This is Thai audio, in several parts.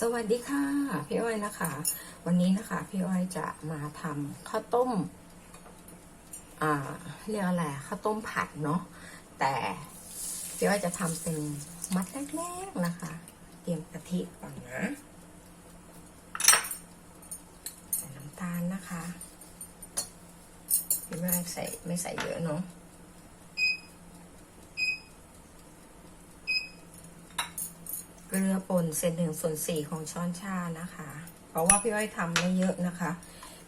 สวัสดีค่ะ พี่อ้อยนะคะ วันนี้นะคะ พี่อ้อยจะมาทำข้าวต้ม อ่า เรียกอะไรข้าวต้มผัดเนาะแต่พี่อ้อยจะทำเป็นมัดแรกๆนะคะ เตรียมกะทิก่อนนะใส่น้ำตาลนะคะพี่อ้อยใส่ไม่ใส่เยอะเนาะ เกลือป่นเศษหนึ่งส่วนสี่ของช้อนชานะคะ เพราะว่าพี่อ้อยทำไม่เยอะนะคะ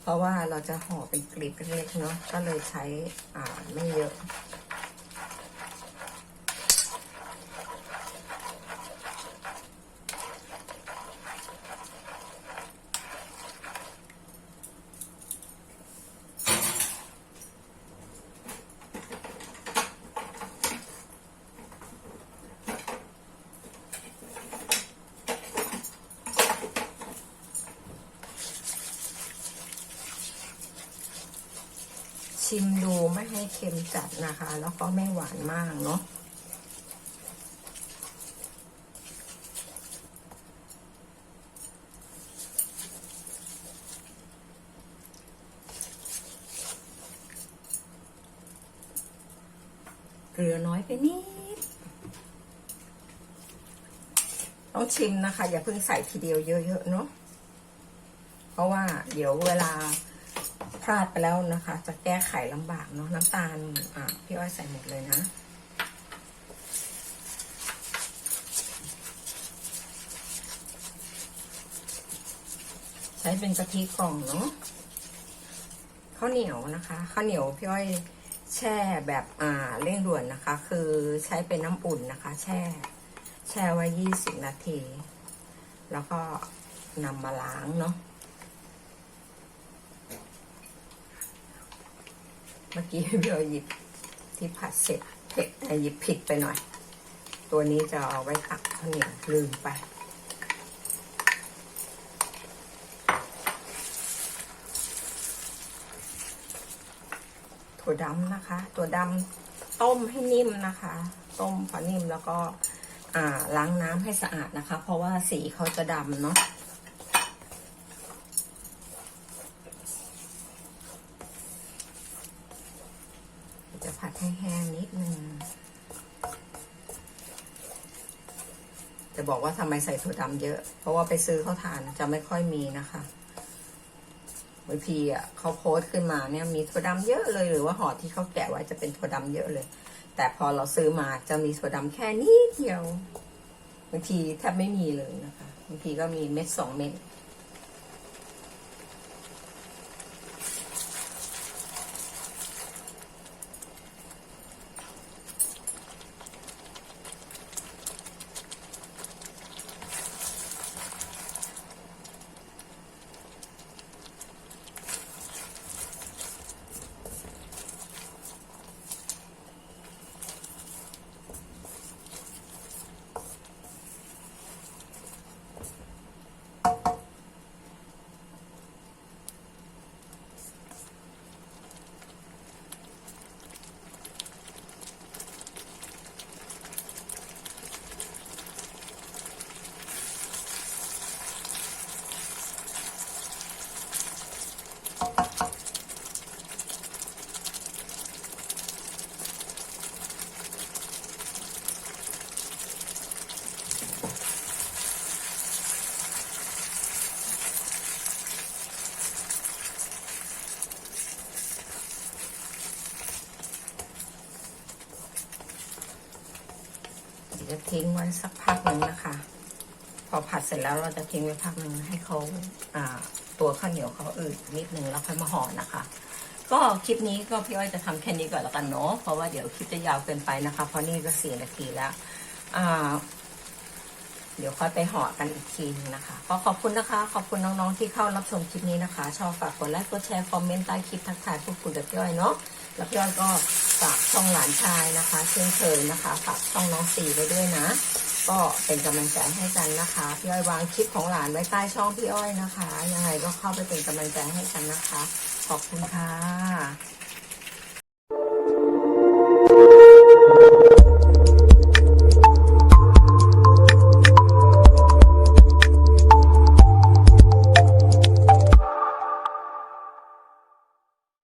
เพราะว่าเราจะห่อเป็นกลีบเล็กๆเนาะก็เลยใช้อ่าไม่เยอะ ชิมดูไม่ให้เค็มจัดนะคะ แล้วก็ไม่หวานมากเนาะเกลือน้อยไปนิด ต้องชิมนะคะ อย่าเพิ่งใส่ทีเดียวเยอะๆเนาะ เพราะว่าเดี๋ยวเวลา พลาดไปแล้วนะคะ จะแก้ไขลำบากเนาะน้ำตาลอะพี่อ้อยใส่หมดเลยนะใช้เป็นกะทิกล่องเนาะข้าวเหนียวนะคะข้าวเหนียวพี่อ้อยแช่แบบอ่าเร่งด่วนนะคะ คือใช้เป็นน้ำอุ่นนะคะ แช่ แช่ไว้ยี่สิบนาที แล้วก็นำมาล้างเนาะ เมื่อกี้พี่เอาหยิบที่ผัดเสร็จเผ็ดแต่หยิบผิดไปหน่อย ตัวนี้จะเอาไว้ตักข้าวเหนียวลืมไป ถั่วดำนะคะถั่วดำต้มให้นิ่มนะคะ ต้มพอนิ่มแล้วก็ล้างน้ำให้สะอาดนะคะ เพราะว่าสีเขาจะดำเนาะ จะผัด ให้แห้งนิดนึงจะบอกว่าทำไมใส่ถั่วดำเยอะ เพราะว่าไปซื้อเขาทานจะไม่ค่อยมีนะคะบางทีอะเขาโพสต์ขึ้นมาเนี่ยมีถั่วดำเยอะเลยหรือว่าห่อที่เขาแกะไว้จะเป็นถั่วดำเยอะเลย แต่พอเราซื้อมาจะมีถั่วดำแค่นิดเดียวบางทีแทบไม่มีเลยนะคะบางทีก็มีเม็ดสองเม็ด จะทิ้งไว้สักพักหนึ่งนะคะ พอผัดเสร็จแล้วเราจะทิ้งไว้พักหนึ่งให้เขาอ่าตัวข้าวเหนียวเขาอืดนิดนึงแล้วค่อยมาห่อนะคะ ก็คลิปนี้ก็พี่อ้อยจะทำแค่นี้ก่อนแล้วกันเนาะเพราะว่าเดี๋ยวคลิปจะยาวเกินไปนะคะ เพราะนี่ก็สี่นาทีแล้วอ่า เดี๋ยวค่อยไปห่อกันอีกทีนึงนะคะก็ขอบคุณนะคะ ขอบคุณน้องๆที่เข้ารับชมคลิปนี้นะคะ ชอบฝากกดไลค์กดแชร์คอมเมนต์ใต้คลิปทักทายพูดคุยกับพี่อ้อยเนาะแล้วพี่อ้อยก็ฝากช่องหลานชายนะคะ เช่นเคยนะคะ ฝากช่องน้องสี่ไว้ด้วยนะ ก็เป็นกำลังใจให้กันนะคะ พี่อ้อยวางคลิปของหลานไว้ใต้ช่องพี่อ้อยนะคะ ยังไงก็เข้าไปเป็นกำลังใจให้กันนะคะ ขอบคุณค่ะ